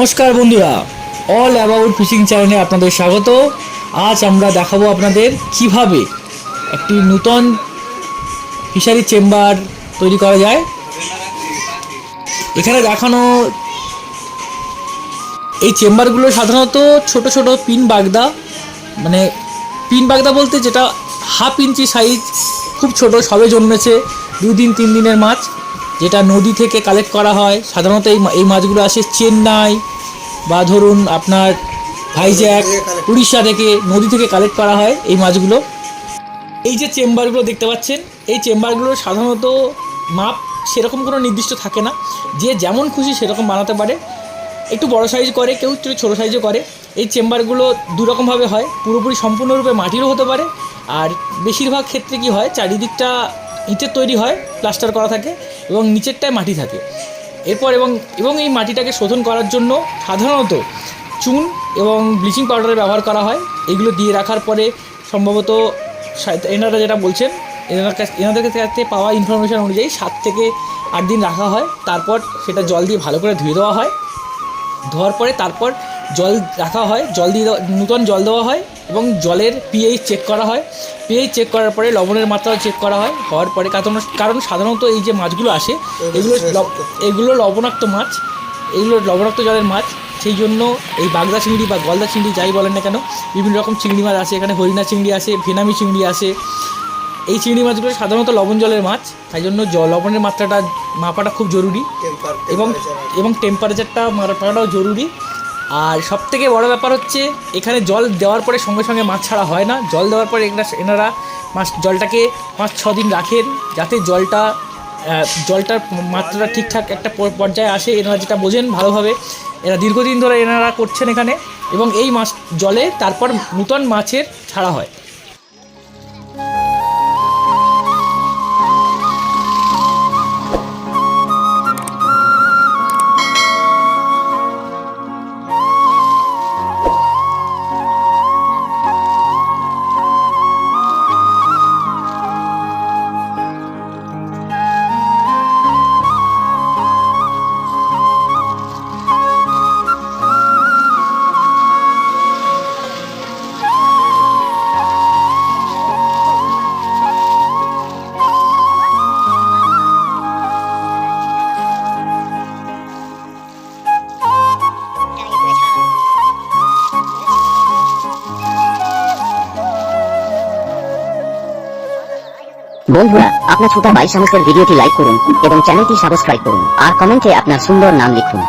নমস্কার বন্ধুরা। All about fishing চ্যানেলে আপনাদের স্বাগত। আজ আমরা দেখাবো আপনাদের কীভাবে একটি নূতন ফিশারি চেম্বার তৈরি করা যায়। এখানে দেখানো এই চেম্বারগুলো সাধারণত ছোট ছোট পিন বাগদা। মানে পিন বাগদা বলতে যেটা হাফ ইঞ্চি সাইজ খুব ছোট, সবে জন্মেছে, দুদিন, তিন দিনের মাছ। যেটা নদী থেকে কালেক্ট করা হয় সাধারণত এই এই মাছগুলো আসে চেন্নাই বা ধরুন আপনার ভাইজ্যাক উড়িষ্যা থেকে নদী থেকে কালেক্ট করা হয় এই মাছগুলো। এই যে চেম্বারগুলো দেখতে পাচ্ছেন এই চেম্বারগুলোর সাধারণত মাপ সেরকম কোনো নির্দিষ্ট থাকে না। যে যেমন খুশি সেরকম বানাতে পারে। একটু বড় সাইজ করে কেউ একটু ছোটো সাইজও করে। এই চেম্বারগুলো দুরকমভাবে হয় পুরোপুরি সম্পূর্ণরূপে মাটিরও হতে পারে। আর বেশিরভাগ ক্ষেত্রে কি হয় চারিদিকটা ইটের তৈরি হয় প্লাস্টার করা থাকে। এবং নিচেরটায় মাটি থাকে। এরপর এবং এবং এই মাটিটাকে শোধন করার জন্য সাধারণত চুন এবং ব্লিচিং পাউডারের ব্যবহার করা হয়। এগুলো দিয়ে রাখার পরে সম্ভবত এনারা যেটা বলছেন, এনার কাছ এনাদের কাছ পাওয়া ইনফরমেশন অনুযায়ী সাত থেকে আট দিন রাখা হয়। তারপর সেটা জল দিয়ে ভালো করে ধুয়ে দেওয়া হয়। ধোয়ার পরে তারপর জল রাখা হয়। জল দিয়ে নূতন জল দেওয়া হয়। এবং জলের পিএইচ চেক করা হয়। পিএইচ চেক করার পরে লবণের মাত্রাও চেক করা হয়। হওয়ার পরে কারণ কারণ সাধারণত এই যে মাছগুলো আসে এগুলো এগুলো লবণাক্ত মাছ। এগুলো লবণাক্ত জলের মাছ। সেই জন্য এই বাগদা চিংড়ি বা গলদা চিংড়ি যাই বলেন না কেন বিভিন্ন রকম চিংড়ি মাছ আসে এখানে হরিণা চিংড়ি আসে ভেনামি চিংড়ি আসে। এই চিংড়ি মাছগুলো সাধারণত লবণ জলের মাছ। তাই জন্য জ লবণের মাত্রাটা মাপাটা খুব জরুরি। এবং এবং টেম্পারেচারটা মাপাটাও জরুরি। আর সব থেকে বড় ব্যাপার হচ্ছে, এখানে জল দেওয়ার পরে সঙ্গে সঙ্গে মাছ ছাড়া হয় না। জল দেওয়ার পরে এনারা মাছ, জলটাকে পাঁচ, ছ দিন রাখেন, যাতে জলটা জলটার মাত্রাটা ঠিকঠাক একটা পর্যায়ে আসে। এনারা যেটা বোঝেন ভালোভাবে, এরা দীর্ঘদিন ধরে এনারা করছেন এখানে এবং এই মাছ, জলে তারপর নূতন মাছের ছাড়া হয়। বন্ধুরা, আপনার ছোটা বাইশ সাহসের ভিডিওটি লাইক করুন এবং চ্যানেলটি সাবস্ক্রাইব করুন। আর কমেন্টে আপনার সুন্দর নাম লিখুন।